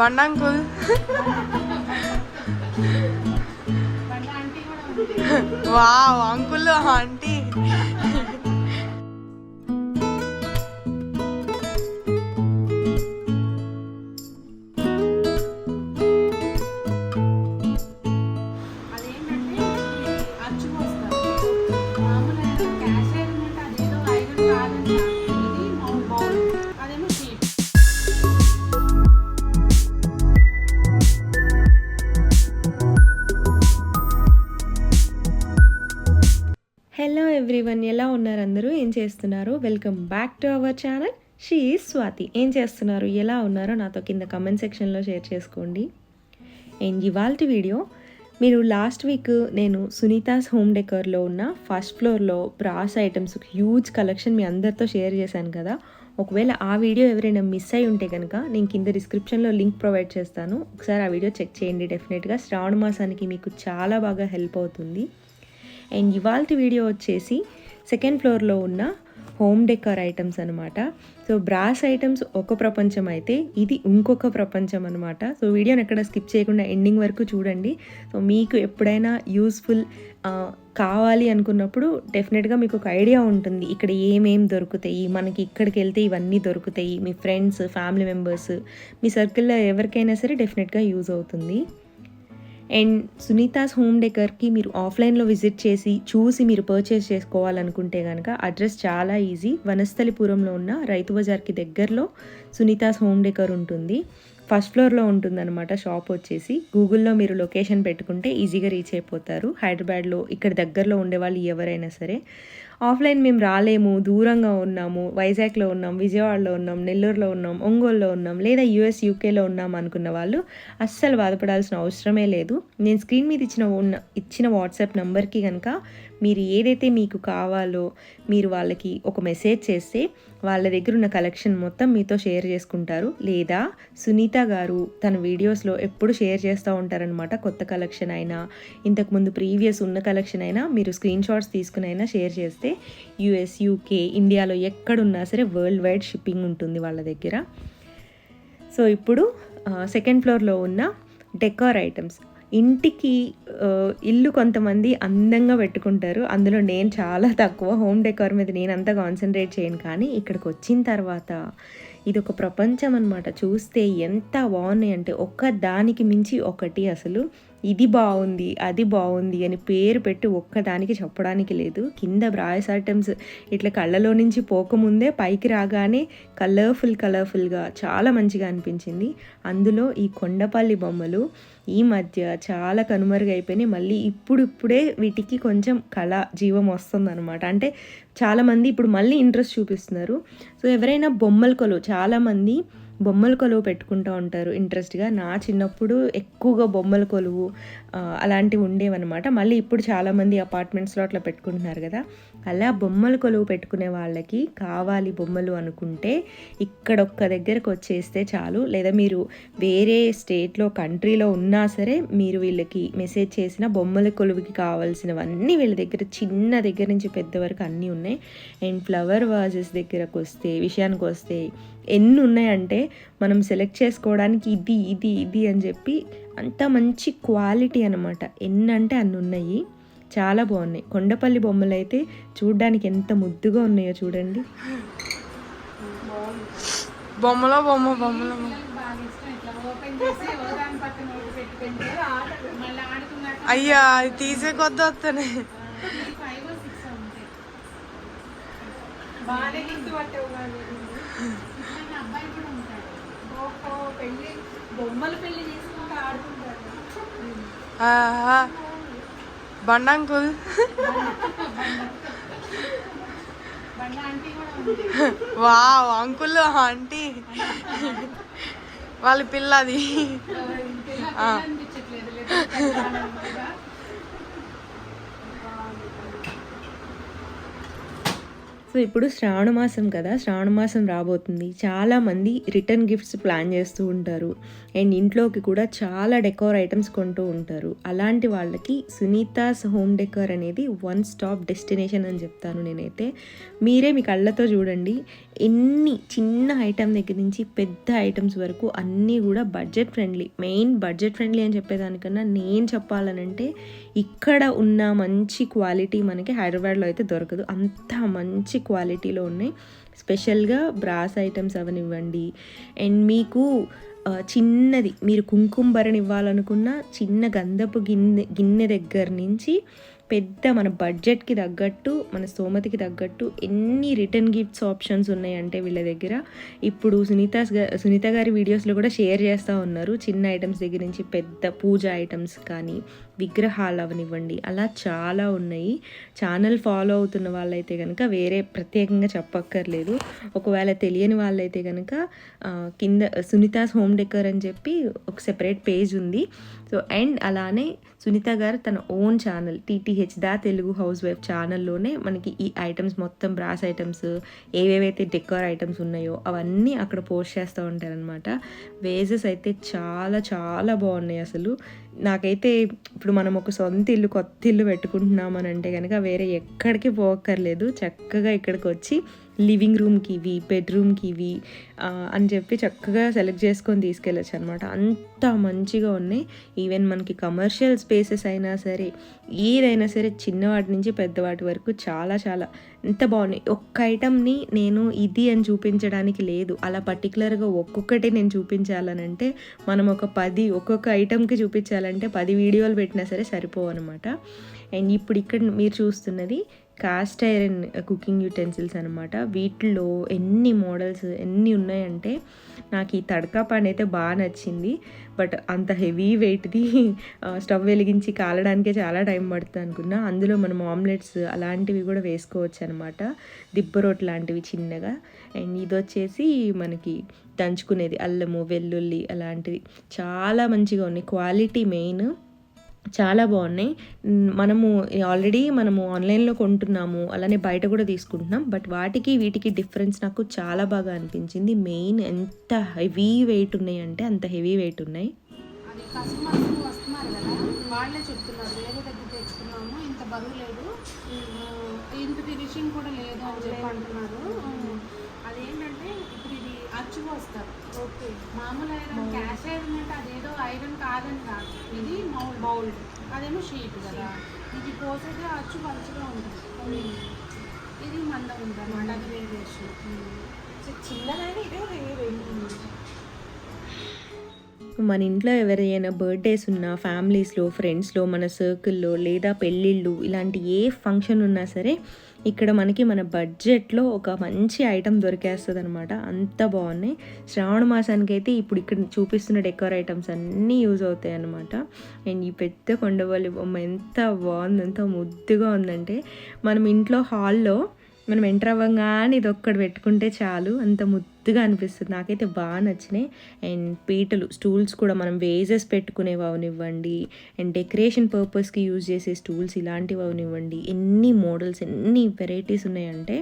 బండంకుల్. Wow uncle aunty. చేస్తున్నారు? Welcome back to our channel she Swathi ఏం చేస్తున్నారు? ఎలా ఉన్నారో నాతో కింద కమెంట్ సెక్షన్లో షేర్ చేసుకోండి. అండ్ ఇవాళ వీడియో మీరు లాస్ట్ వీక్ నేను సునీతాస్ హోమ్ డెకర్లో ఉన్న ఫస్ట్ ఫ్లోర్లో బ్రాస్ ఐటమ్స్ హ్యూజ్ కలెక్షన్ మీ అందరితో షేర్ చేశాను కదా. ఒకవేళ ఆ వీడియో ఎవరైనా మిస్ అయి ఉంటే కనుక నేను కింద డిస్క్రిప్షన్లో లింక్ ప్రొవైడ్ చేస్తాను. ఒకసారి ఆ వీడియో చెక్ చేయండి. డెఫినెట్గా శ్రావణ మాసానికి మీకు చాలా బాగా హెల్ప్ అవుతుంది. అండ్ ఇవాళ వీడియో వచ్చేసి సెకండ్ ఫ్లోర్లో ఉన్న హోమ్ డెకర్ ఐటమ్స్ అనమాట సో బ్రాస్ ఐటమ్స్ ఒక ప్రపంచం అయితే ఇది ఇంకొక ప్రపంచం అనమాట సో వీడియోని ఎక్కడ స్కిప్ చేయకుండా ఎండింగ్ వరకు చూడండి. సో మీకు ఎప్పుడైనా యూస్ఫుల్ కావాలి అనుకున్నప్పుడు డెఫినెట్గా మీకు ఒక ఐడియా ఉంటుంది. ఇక్కడ ఏమేమి దొరుకుతాయి? మనకి ఇక్కడికి వెళ్తే ఇవన్నీ దొరుకుతాయి. మీ ఫ్రెండ్స్ ఫ్యామిలీ మెంబర్స్ మీ సర్కిల్లో ఎవరికైనా సరే డెఫినెట్గా యూజ్ అవుతుంది. అండ్ సునీతాస్ హోమ్ డెకర్కి మీరు ఆఫ్లైన్లో విజిట్ చేసి చూసి మీరు పర్చేస్ చేసుకోవాలనుకుంటే కనుక అడ్రస్ చాలా ఈజీ. వనస్థలిపురంలో ఉన్న రైతు బజార్కి దగ్గరలో సునీతాస్ హోమ్ డెకర్ ఉంటుంది. ఫస్ట్ ఫ్లోర్లో ఉంటుందన్నమాట షాప్ వచ్చేసి. గూగుల్లో మీరు లొకేషన్ పెట్టుకుంటే ఈజీగా రీచ్ అయిపోతారు. హైదరాబాద్లో ఇక్కడ దగ్గరలో ఉండేవాళ్ళు ఎవరైనా సరే. ఆఫ్లైన్ మేము రాలేము. దూరంగా ఉన్నాము. వైజాగ్లో ఉన్నాం. విజయవాడలో ఉన్నాం. నెల్లూరులో ఉన్నాం. ఒంగోలులో ఉన్నాం. లేదా యూఎస్ యూకేలో ఉన్నాం అనుకున్న వాళ్ళు అస్సలు బాధపడాల్సిన అవసరమే లేదు. నేను స్క్రీన్ మీద ఇచ్చిన ఉన్న ఇచ్చిన వాట్సాప్ నెంబర్కి కనుక మీరు ఏదైతే మీకు కావాలో మీరు వాళ్ళకి ఒక మెసేజ్ చేస్తే వాళ్ళ దగ్గర ఉన్న కలెక్షన్ మొత్తం మీతో షేర్ చేసుకుంటారు. లేదా సునీత గారు తన వీడియోస్లో ఎప్పుడు షేర్ చేస్తూ ఉంటారనమాట కొత్త కలెక్షన్ అయినా ఇంతకుముందు ప్రీవియస్ ఉన్న కలెక్షన్ అయినా మీరు స్క్రీన్ షాట్స్ తీసుకుని అయినా షేర్ చేస్తే యుఎస్ యూకే ఇండియాలో ఎక్కడున్నా సరే వరల్డ్ వైడ్ షిప్పింగ్ ఉంటుంది వాళ్ళ దగ్గర. సో ఇప్పుడు సెకండ్ ఫ్లోర్లో ఉన్న డెకార్ ఐటమ్స్. ఇంటికి ఇల్లు కొంతమంది అందంగా పెట్టుకుంటారు. అందులో నేను చాలా తక్కువ హోమ్ డెకోర్ మీద నేను అంత కాన్సన్ట్రేట్ చేయను. కానీ ఇక్కడికి వచ్చిన తర్వాత ఇది ఒక ప్రపంచం అనమాట చూస్తే ఎంత బాగున్నాయి అంటే ఒక్క దానికి మించి ఒకటి అసలు ఇది బాగుంది అది బాగుంది అని పేరు పెట్టి ఒక్కదానికి చెప్పడానికి లేదు. కింద బ్రాయస్ ఐటమ్స్ ఇట్లా కళ్ళలో నుంచి పోకముందే పైకి రాగానే కలర్ఫుల్ కలర్ఫుల్గా చాలా మంచిగా అనిపించింది. అందులో ఈ కొండపల్లి బొమ్మలు ఈ మధ్య చాలా కనుమరుగైపోయినాయి మళ్ళీ ఇప్పుడు ఇప్పుడే వీటికి కొంచెం కళ జీవం వస్తుందన్నమాట. అంటే చాలామంది ఇప్పుడు మళ్ళీ ఇంట్రెస్ట్ చూపిస్తున్నారు. సో ఎవరైనా బొమ్మల కొలువు చాలామంది బొమ్మల కొలువు పెట్టుకుంటూ ఉంటారు. ఇంట్రెస్ట్గా నా చిన్నప్పుడు ఎక్కువగా బొమ్మల కొలువు అలాంటివి ఉండేవన్నమాట. మళ్ళీ ఇప్పుడు చాలామంది అపార్ట్మెంట్స్లో అట్లా పెట్టుకుంటున్నారు కదా. అలా బొమ్మల కొలువు పెట్టుకునే వాళ్ళకి కావాలి బొమ్మలు అనుకుంటే ఇక్కడ ఒక్క దగ్గరకు వచ్చేస్తే చాలు. లేదా మీరు వేరే స్టేట్లో కంట్రీలో ఉన్నా సరే మీరు వీళ్ళకి మెసేజ్ చేసిన బొమ్మల కొలువుకి కావాల్సినవన్నీ వీళ్ళ దగ్గర చిన్న దగ్గర నుంచి పెద్ద వరకు అన్నీ ఉన్నాయి. అండ్ ఫ్లవర్ వాజెస్ దగ్గరకు వస్తే విషయానికి వస్తే ఎన్ని ఉన్నాయంటే మనం సెలెక్ట్ చేసుకోవడానికి ఇది ఇది ఇది అని చెప్పి అంత మంచి క్వాలిటీ అనమాట ఎన్ని అంటే అన్ని ఉన్నాయి. చాలా బాగున్నాయి. కొండపల్లి బొమ్మలు అయితే చూడ్డానికి ఎంత ముద్దుగా ఉన్నాయో చూడండి. బొమ్మలో బొమ్మ బొమ్మలో అయ్యా అది తీసే కొద్ది బాగానే గుర్తుపట్టావు కానీ ఇట్లాంటి అబ్బాయి కూడా ఉంటాడు ఓహో పెళ్ళి బొమ్మలు పెళ్ళి చేసుకుంటూ ఆడుకుంటాడు ఆహా. బండంకుల్. Wow uncle aunty. వాళ్ళ పిల్లది ఇంటిలో అనిపించట్లేదు లేదా సో ఇప్పుడు శ్రావణ మాసం కదా శ్రావణ మాసం రాబోతుంది. చాలామంది రిటర్న్ గిఫ్ట్స్ ప్లాన్ చేస్తూ ఉంటారు. అండ్ ఇంట్లోకి కూడా చాలా డెకోర్ ఐటమ్స్ కొంటూ ఉంటారు. అలాంటి వాళ్ళకి సునీతాస్ హోమ్ డెకోర్ అనేది వన్ స్టాప్ డెస్టినేషన్ అని చెప్తాను నేనైతే. మీరే మీ కళ్ళతో చూడండి. ఎన్ని చిన్న ఐటమ్ దగ్గర నుంచి పెద్ద ఐటమ్స్ వరకు అన్నీ కూడా budget friendly. Main budget friendly అని చెప్పేదానికన్నా నేను చెప్పాలనంటే ఇక్కడ ఉన్న మంచి క్వాలిటీ మనకి హైదరాబాద్లో అయితే దొరకదు. అంత మంచి క్వాలిటీలో ఉన్నాయి. స్పెషల్గా బ్రాస్ ఐటమ్స్ అవనివ్వండి. అండ్ మీకు చిన్నది. మీరు కుంకుమ భరణి ఇవ్వాలనుకున్న చిన్న గంధపు గిన్నె గిన్నె దగ్గర నుంచి పెద్ద మన బడ్జెట్కి తగ్గట్టు మన స్తోమతికి తగ్గట్టు ఎన్ని రిటర్న్ గిఫ్ట్స్ ఆప్షన్స్ ఉన్నాయంటే వీళ్ళ దగ్గర. ఇప్పుడు సునీత సునీత గారి వీడియోస్లో కూడా షేర్ చేస్తూ ఉన్నారు. చిన్న ఐటమ్స్ దగ్గర నుంచి పెద్ద పూజ ఐటమ్స్ కానీ విగ్రహాలు అవనివ్వండి అలా చాలా ఉన్నాయి. ఛానల్ ఫాలో అవుతున్న వాళ్ళైతే కనుక వేరే ప్రత్యేకంగా చెప్పక్కర్లేదు. ఒకవేళ తెలియని వాళ్ళైతే కనుక కింద సునీతాస్ హోమ్ డెకర్ అని చెప్పి ఒక సెపరేట్ పేజ్ ఉంది. సో అండ్ అలానే సునీత గారు తన ఓన్ ఛానల్ టీటీ హెచ్ దా తెలుగు హౌస్ వైఫ్ ఛానల్లోనే మనకి ఈ ఐటమ్స్ మొత్తం బ్రాస్ ఐటమ్స్ ఏవేవైతే డెకర్ ఐటమ్స్ ఉన్నాయో అవన్నీ అక్కడ పోస్ట్ చేస్తూ ఉంటారనమాట వేజెస్ అయితే చాలా చాలా బాగున్నాయి అసలు. నాకైతే ఇప్పుడు మనం ఒక సొంత ఇల్లు కొత్త ఇల్లు పెట్టుకుంటున్నామని అంటే కనుక వేరే ఎక్కడికి పోక్కర్లేదు. చక్కగా ఇక్కడికి వచ్చి లివింగ్ రూమ్కి ఇవి బెడ్రూమ్కి ఇవి అని చెప్పి చక్కగా సెలెక్ట్ చేసుకొని తీసుకెళ్ళచ్చు అనమాట అంత మంచిగా ఉన్నాయి. ఈవెన్ మనకి కమర్షియల్ స్పేసెస్ అయినా సరే ఏదైనా సరే చిన్నవాటి నుంచి పెద్దవాటి వరకు చాలా చాలా ఎంత బాగున్నాయి. ఒక్క ఐటమ్ని నేను ఇది అని చూపించడానికి లేదు. అలా పర్టికులర్గా ఒక్కొక్కటి నేను చూపించాలనంటే మనం ఒక పది ఒక్కొక్క ఐటమ్కి చూపించాలంటే పది వీడియోలు పెట్టినా సరే సరిపోవన్నమాట. అండ్ ఇప్పుడు ఇక్కడ మీరు చూస్తున్నది కాస్ట్ ఐరన్ కుకింగ్ యూటెన్సిల్స్ అనమాట వీటిలో ఎన్ని మోడల్స్ ఎన్ని ఉన్నాయంటే నాకు ఈ తడకా పని అయితే బాగా నచ్చింది. బట్ అంత హెవీ వెయిట్ది స్టవ్ వెలిగించి కాలడానికే చాలా టైం పడుతుంది అనుకున్నా. అందులో మనం ఆమ్లెట్స్ అలాంటివి కూడా వేసుకోవచ్చు అనమాట దిబ్బరోట్ లాంటివి చిన్నగా. అండ్ ఇది వచ్చేసి మనకి దంచుకునేది అల్లము వెల్లుల్లి అలాంటివి. చాలా మంచిగా ఉన్నాయి. Quality main. చాలా బాగున్నాయి. మనము ఆల్రెడీ మనము ఆన్లైన్లో కొంటున్నాము అలానే బయట కూడా తీసుకుంటున్నాం. బట్ వాటికి వీటికి డిఫరెన్స్ నాకు చాలా బాగా అనిపించింది. మెయిన్ ఎంత హెవీ వెయిట్ ఉన్నాయి అంటే అంత హెవీ వెయిట్ ఉన్నాయి. వాళ్ళే చెప్తున్నారు. వేరే దగ్గర తెచ్చుకున్నాము ఇంత బరువు లేదు. ఇంత ఫినిషింగ్ కూడా లేదు. అచ్చు పోస్తారు ఓకే. మామూలు ఐరన్ క్యాష్ ఐరన్ అంటే అదేదో ఐరన్ కాదని కాదు. ఇది మౌల్డ్ మౌల్డ్ అదేమో షీట్ కదా. ఇది పోసేది అచ్చు పలుచగా ఉంటుంది. ఇది మందం ఉంటుంది అన్నమాట అది వేరియేషన్ చిన్నదైనా ఇదే మన ఇంట్లో ఎవరైనా బర్త్డేస్ ఉన్నా ఫ్యామిలీస్లో ఫ్రెండ్స్లో మన సర్కిల్లో లేదా పెళ్ళిళ్ళు ఇలాంటి ఏ ఫంక్షన్ ఉన్నా సరే ఇక్కడ మనకి మన బడ్జెట్లో ఒక మంచి ఐటెం దొరికేస్తుంది అనమాట అంత బాగున్నాయి. శ్రావణ మాసానికి అయితే ఇప్పుడు ఇక్కడ చూపిస్తున్న డెకోర్ ఐటమ్స్ అన్నీ యూజ్ అవుతాయి అనమాట అండ్ ఈ పెద్ద కొండవల్లి బొమ్మ ఎంత బాగుంది ఎంత ముద్దుగా ఉందంటే మనం ఇంట్లో హాల్లో మనం ఎంటర్ అవ్వగానే ఇది ఒక్కడ పెట్టుకుంటే చాలు. అంత ఎత్తుగా అనిపిస్తుంది. నాకైతే బాగా నచ్చినాయి. అండ్ పీటలు స్టూల్స్ కూడా మనం వేజెస్ పెట్టుకునేవి అవనివ్వండి అండ్ డెకరేషన్ పర్పస్కి యూజ్ చేసే స్టూల్స్ ఇలాంటివి అవనివ్వండి ఎన్ని మోడల్స్ ఎన్ని వెరైటీస్ ఉన్నాయంటే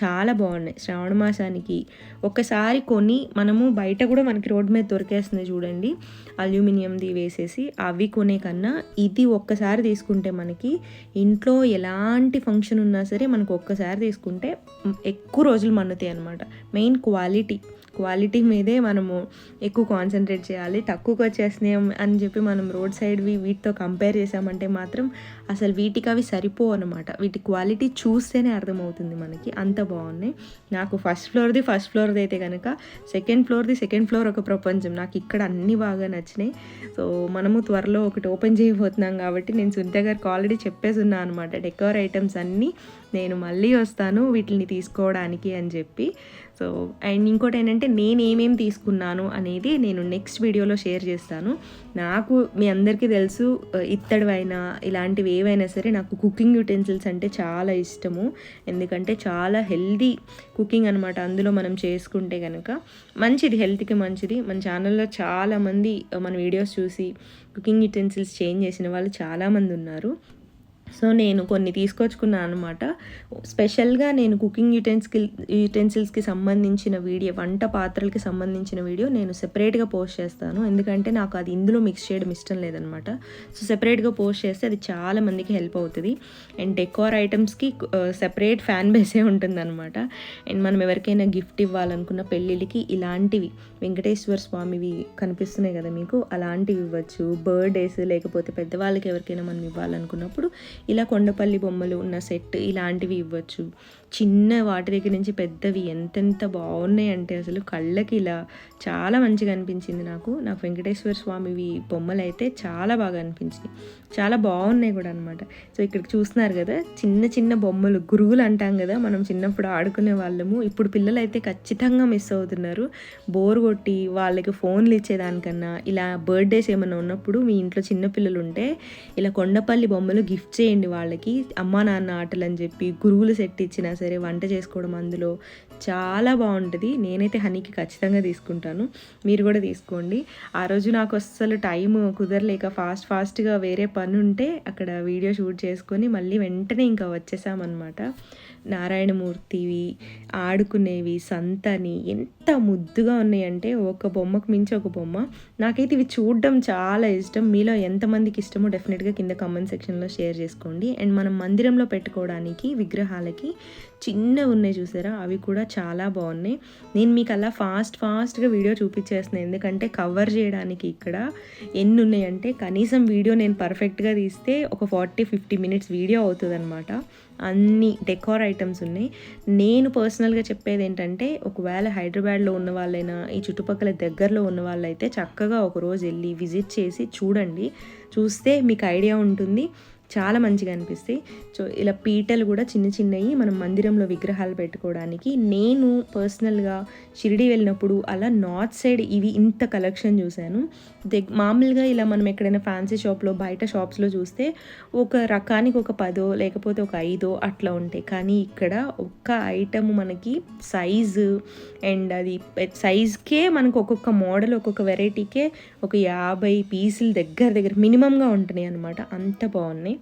చాలా బాగున్నాయి. శ్రావణ మాసానికి ఒకసారి కొని మనము బయట కూడా మనకి రోడ్డు మీద దొరికేస్తుంది చూడండి. అల్యూమినియంది వేసేసి అవి కొనే కన్నా ఇది ఒక్కసారి తీసుకుంటే మనకి ఇంట్లో ఎలాంటి ఫంక్షన్ ఉన్నా సరే మనకు ఒక్కసారి తీసుకుంటే ఎక్కువ రోజులు మన్నుతాయి అనమాట మెయిన్ క్వాలిటీ टी క్వాలిటీ మీదే మనము ఎక్కువ కాన్సన్ట్రేట్ చేయాలి. తక్కువకి వచ్చేస్తున్నాయి అని చెప్పి మనం రోడ్ సైడ్వి వీటితో కంపేర్ చేసామంటే మాత్రం అసలు వీటికి అవి సరిపోవు అనమాట వీటి క్వాలిటీ చూస్తేనే అర్థమవుతుంది మనకి. అంత బాగున్నాయి. నాకు ఫస్ట్ ఫ్లోర్ది ఫస్ట్ ఫ్లోర్ది అయితే కనుక సెకండ్ ఫ్లోర్ది సెకండ్ ఫ్లోర్ ఒక ప్రపంచం. నాకు ఇక్కడ అన్నీ బాగా నచ్చినాయి. సో మనము త్వరలో ఒకటి ఓపెన్ చేయబోతున్నాం కాబట్టి నేను సునీత గారికి ఆల్రెడీ చెప్పేసి ఉన్నాను అనమాట డెకోర్ ఐటమ్స్ అన్నీ నేను మళ్ళీ వస్తాను వీటిని తీసుకోవడానికి అని చెప్పి. సో అండ్ ఇంకోటి ఏంటంటే నేను ఏమేమి తీసుకున్నాను అనేది నేను నెక్స్ట్ వీడియోలో షేర్ చేస్తాను. నాకు మీ అందరికీ తెలుసు ఇత్తడివైనా ఇలాంటివి ఏవైనా సరే నాకు కుకింగ్ యూటెన్సిల్స్ అంటే చాలా ఇష్టము. ఎందుకంటే చాలా హెల్దీ కుకింగ్ అనమాట అందులో మనం చేసుకుంటే కనుక మంచిది హెల్త్కి మంచిది. మన ఛానల్లో చాలామంది మన వీడియోస్ చూసి కుకింగ్ యూటెన్సిల్స్ చేంజ్ చేసిన వాళ్ళు చాలామంది ఉన్నారు. సో నేను కొన్ని తీసుకొచ్చుకున్నాను అనమాట స్పెషల్గా నేను కుకింగ్ యూటెన్సిల్ యూటెన్సిల్స్కి సంబంధించిన వీడియో వంట పాత్రలకి సంబంధించిన వీడియో నేను సెపరేట్గా పోస్ట్ చేస్తాను. ఎందుకంటే నాకు అది ఇందులో మిక్స్ చేయడం ఇష్టం లేదనమాట సో సెపరేట్గా పోస్ట్ చేస్తే అది చాలా మందికి హెల్ప్ అవుతుంది. అండ్ డెకోర్ ఐటమ్స్కి సెపరేట్ ఫ్యాన్ బేసే ఉంటుందన్నమాట. అండ్ మనం ఎవరికైనా గిఫ్ట్ ఇవ్వాలనుకున్న పెళ్ళిళ్ళకి ఇలాంటివి వెంకటేశ్వర స్వామివి కనిపిస్తున్నాయి కదా మీకు అలాంటివి ఇవ్వచ్చు. బర్త్డేస్ లేకపోతే పెద్దవాళ్ళకి ఎవరికైనా మనం ఇవ్వాలనుకున్నప్పుడు ఇలా కొండపల్లి బొమ్మలు ఉన్న సెట్ ఇలాంటివి ఇవ్వచ్చు. చిన్న వాటి దగ్గర నుంచి పెద్దవి ఎంతెంత బాగున్నాయి అంటే అసలు కళ్ళకి ఇలా చాలా మంచిగా అనిపించింది నాకు. నాకు వెంకటేశ్వర స్వామివి బొమ్మలు అయితే చాలా బాగా అనిపించింది చాలా బాగున్నాయి కూడా అనమాట సో ఇక్కడ చూస్తున్నారు కదా చిన్న చిన్న బొమ్మలు గురువులు అంటాం కదా మనం చిన్నప్పుడు ఆడుకునే వాళ్ళము. ఇప్పుడు పిల్లలు అయితే ఖచ్చితంగా మిస్ అవుతున్నారు. బోర్ కొట్టి వాళ్ళకి ఫోన్లు ఇచ్చేదానికన్నా ఇలా బర్త్డేస్ ఏమైనా ఉన్నప్పుడు మీ ఇంట్లో చిన్న పిల్లలు ఉంటే ఇలా కొండపల్లి బొమ్మలు గిఫ్ట్ చేయండి వాళ్ళకి. అమ్మా నాన్న ఆటలు అని చెప్పి గురువులు సెట్ ఇచ్చినా సరే వంట చేసుకోవడం అందులో చాలా బాగుంటుంది. నేనైతే హనీకి ఖచ్చితంగా తీసుకుంటాను. మీరు కూడా తీసుకోండి. ఆ రోజు నాకు అస్సలు టైం కుదరలేక ఫాస్ట్ ఫాస్ట్గా వేరే పని ఉంటే అక్కడ వీడియో షూట్ చేసుకొని మళ్ళీ వెంటనే ఇంకా వచ్చేసామన్నమాట. నారాయణమూర్తివి ఆడుకునేవి సంతని ఎంత ముద్దుగా ఉన్నాయంటే ఒక బొమ్మకు మించి ఒక బొమ్మ. నాకైతే ఇవి చూడడం చాలా ఇష్టం. మీలో ఎంతమందికి ఇష్టమో డెఫినెట్గా కింద కమెంట్ సెక్షన్లో షేర్ చేసుకోండి. అండ్ మనం మందిరంలో పెట్టుకోవడానికి విగ్రహాలకి చిన్నవి ఉన్నాయి చూసారా? అవి కూడా చాలా బాగున్నాయి. నేను మీకు అలా ఫాస్ట్ ఫాస్ట్గా వీడియో చూపించేస్తున్నాను ఎందుకంటే కవర్ చేయడానికి ఇక్కడ ఎన్ని ఉన్నాయంటే కనీసం వీడియో నేను పర్ఫెక్ట్గా తీస్తే ఒక ఫార్టీ ఫిఫ్టీ మినిట్స్ వీడియో అవుతుంది అనమాట అన్ని డెకార్ ఐటమ్స్ ఉన్నాయి. నేను పర్సనల్గా చెప్పేది ఏంటంటే ఒకవేళ హైదరాబాద్లో ఉన్న వాళ్ళైనా ఈ చుట్టుపక్కల దగ్గరలో ఉన్న వాళ్ళైతే చక్కగా ఒక రోజు వెళ్ళి విజిట్ చేసి చూడండి. చూస్తే మీకు ఐడియా ఉంటుంది. చాలా మంచిగా అనిపిస్తాయి. సో ఇలా పీటలు కూడా చిన్న చిన్నవి మనం మందిరంలో విగ్రహాలు పెట్టుకోవడానికి నేను పర్సనల్గా షిరిడి వెళ్ళినప్పుడు అలా నార్త్ సైడ్ ఇవి ఇంత కలెక్షన్ చూశాను. దగ్ మామూలుగా ఇలా మనం ఎక్కడైనా ఫ్యాన్సీ షాప్లో బయట షాప్స్లో చూస్తే ఒక రకానికి ఒక పదో లేకపోతే ఒక ఐదో అట్లా ఉంటాయి. కానీ ఇక్కడ ఒక్క ఐటమ్ మనకి సైజు అండ్ అది సైజ్కే మనకు ఒక్కొక్క మోడల్ ఒక్కొక్క వెరైటీకే ఒక యాభై పీసులు దగ్గర దగ్గర మినిమంగా ఉంటున్నాయి అనమాట అంత బాగున్నాయి.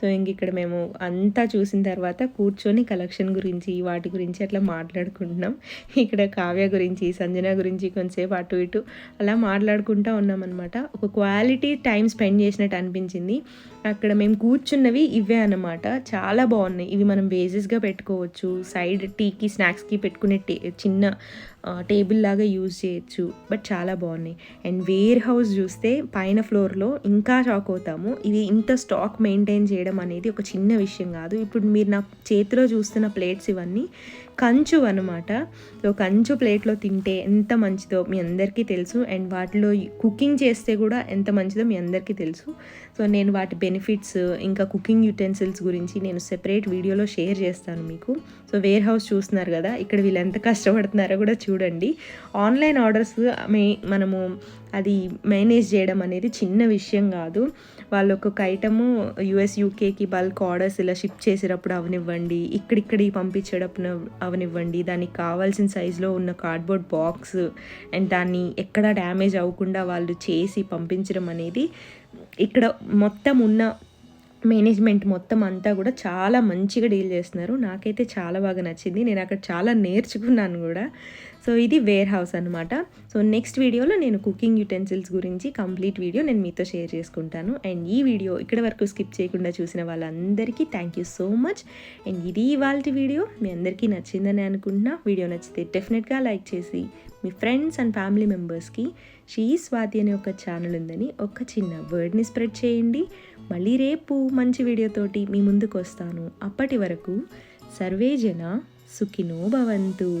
సో ఇంక ఇక్కడ మేము అంతా చూసిన తర్వాత కూర్చొని కలెక్షన్ గురించి వాటి గురించి అట్లా మాట్లాడుకుంటున్నాం. ఇక్కడ కావ్య గురించి సంజన గురించి కొంతసేపు అటు ఇటు అలా మాట్లాడుకుంటూ ఉన్నామన్నమాట ఒక క్వాలిటీ టైం స్పెండ్ చేసినట్టు అనిపించింది. అక్కడ మేము కూర్చున్నవి ఇవే అన్నమాట. చాలా బాగున్నాయి. ఇవి మనం బేజెస్గా పెట్టుకోవచ్చు. సైడ్ టీకి స్నాక్స్కి పెట్టుకునే టీ చిన్న టేబుల్ లాగా యూజ్ చేయొచ్చు బట్ చాలా బాగున్నాయి. అండ్ వేర్ హౌస్ చూస్తే పైన ఫ్లోర్లో ఇంకా షాక్ అవుతాము. ఇది ఇంత స్టాక్ మెయింటైన్ చేయడం అనేది ఒక చిన్న విషయం కాదు. ఇప్పుడు మీరు నా చేతిలో చూస్తున్న ప్లేట్స్ ఇవన్నీ కంచు అనమాట సో కంచు ప్లేట్లో తింటే ఎంత మంచిదో మీ అందరికీ తెలుసు. అండ్ వాటిలో కుకింగ్ చేస్తే కూడా ఎంత మంచిదో మీ అందరికీ తెలుసు. సో నేను వాటి బెనిఫిట్స్ ఇంకా కుకింగ్ యూటెన్సిల్స్ గురించి నేను సెపరేట్ వీడియోలో షేర్ చేస్తాను మీకు. సో వేర్ హౌస్ చూస్తున్నారు కదా ఇక్కడ వీళ్ళు ఎంత కష్టపడుతున్నారో కూడా చూడండి. ఆన్లైన్ ఆర్డర్స్ మే మనము అది మేనేజ్ చేయడం అనేది చిన్న విషయం కాదు. వాళ్ళు ఒక్కొక్క ఐటము యుఎస్ యూకేకి బల్క్ ఆర్డర్స్ ఇలా షిప్ చేసేటప్పుడు అవనివ్వండి. ఇక్కడిక్కడికి పంపించేటప్పుడు అవనివ్వండి. దానికి కావాల్సిన సైజులో ఉన్న కార్డ్బోర్డ్ బాక్స్ అండ్ దాన్ని ఎక్కడ డ్యామేజ్ అవ్వకుండా వాళ్ళు చేసి పంపించడం అనేది ఇక్కడ మొత్తం ఉన్న మేనేజ్మెంట్ మొత్తం అంతా కూడా చాలా మంచిగా డీల్ చేస్తున్నారు. నాకైతే చాలా బాగా నచ్చింది. నేను అక్కడ చాలా నేర్చుకున్నాను కూడా. సో ఇది వేర్ హౌస్ అనమాట సో నెక్స్ట్ వీడియోలో నేను కుకింగ్ యూటెన్సిల్స్ గురించి కంప్లీట్ వీడియో నేను మీతో షేర్ చేసుకుంటాను. అండ్ ఈ వీడియో ఇక్కడ వరకు స్కిప్ చేయకుండా చూసిన వాళ్ళందరికీ thank you so much and ఇది ఇవాళ వీడియో మీ అందరికీ నచ్చిందని అనుకుంటున్నా. వీడియో నచ్చితే డెఫినెట్గా లైక్ చేసి మీ ఫ్రెండ్స్ అండ్ ఫ్యామిలీ మెంబర్స్కి షీ స్వాతి అనే ఒక ఛానల్ ఉందని ఒక చిన్న వర్డ్ని స్ప్రెడ్ చేయండి. మళ్ళీ రేపు మంచి వీడియోతోటి మీ ముందుకు వస్తాను. అప్పటి వరకు సర్వే జన సుఖినో భవంతు.